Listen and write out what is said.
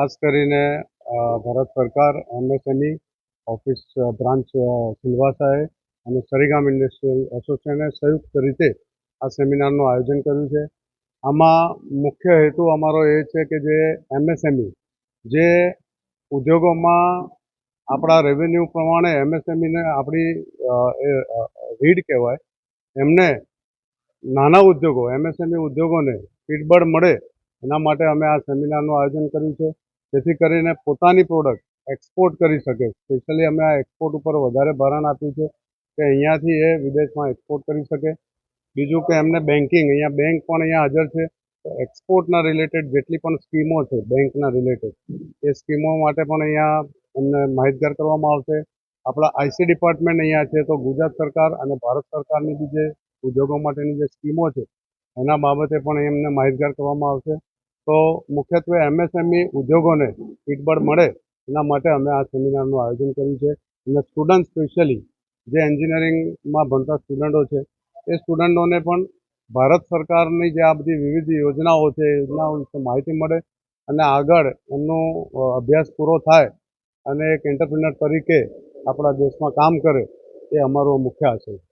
ખાસ કરીને ભારત સરકાર, એમએસએમઈ, ઓફિસ બ્રાન્ચ સિલવાસાએ અને સરીગામ ઇન્ડસ્ટ્રીયલ એસોસિએશને સંયુક્ત રીતે આ સેમિનારનું આયોજન કર્યું છે. આમાં મુખ્ય હેતુ અમારો એ છે કે જે એમએસએમઈ, જે ઉદ્યોગોમાં આપણા રેવન્યુ પ્રમાણે એમએસએમઈને આપણી રીડ કહેવાય, એમને નાના ઉદ્યોગો, એમએસએમઈ ઉદ્યોગોને ફીડબળ મળે એના માટે અમે આ સેમિનારનું આયોજન કર્યું છે. જેથી કરીને પોતાની પ્રોડક્ટ એક્સપોર્ટ કરી શકે. સ્પેશિયલી અમે આ એક્સપોર્ટ ઉપર વધારે ભારણ આપ્યું છે કે અહીંયાથી એ વિદેશમાં એક્સપોર્ટ કરી શકે. બીજું કે એમને બેન્કિંગ અહીંયા બેંક પણ અહીંયા હાજર છે. તો એક્સપોર્ટના રિલેટેડ જેટલી પણ સ્કીમો છે બેંકના રિલેટેડ એ સ્કીમો માટે પણ અહીંયા એમને માહિતગાર કરવામાં આવશે. આપણા આઈસી ડિપાર્ટમેન્ટ અહીંયા છે, તો ગુજરાત સરકાર અને ભારત સરકારની બી જે ઉદ્યોગો માટેની જે સ્કીમો છે, એના બાબતે પણ એમને માહિતગાર કરવામાં આવશે. તો મુખ્યત્વે એમએસએમઈ ઉદ્યોગોને પીઠબળ મળે એના માટે અમે આ સેમિનારનું આયોજન કર્યું છે. અને સ્ટુડન્ટ સ્પેશિયલી જે એન્જિનિયરિંગમાં ભણતા સ્ટુડન્ટો છે, એ સ્ટુડન્ટોને પણ ભારત સરકારની જે આ બધી વિવિધ યોજનાઓ છે યોજનાઓ વિશે માહિતી મળે અને આગળ એમનો અભ્યાસ પૂરો થાય અને એક એન્ટરપ્રિનર તરીકે આપણા દેશમાં કામ કરે, એ અમારો મુખ્ય આશય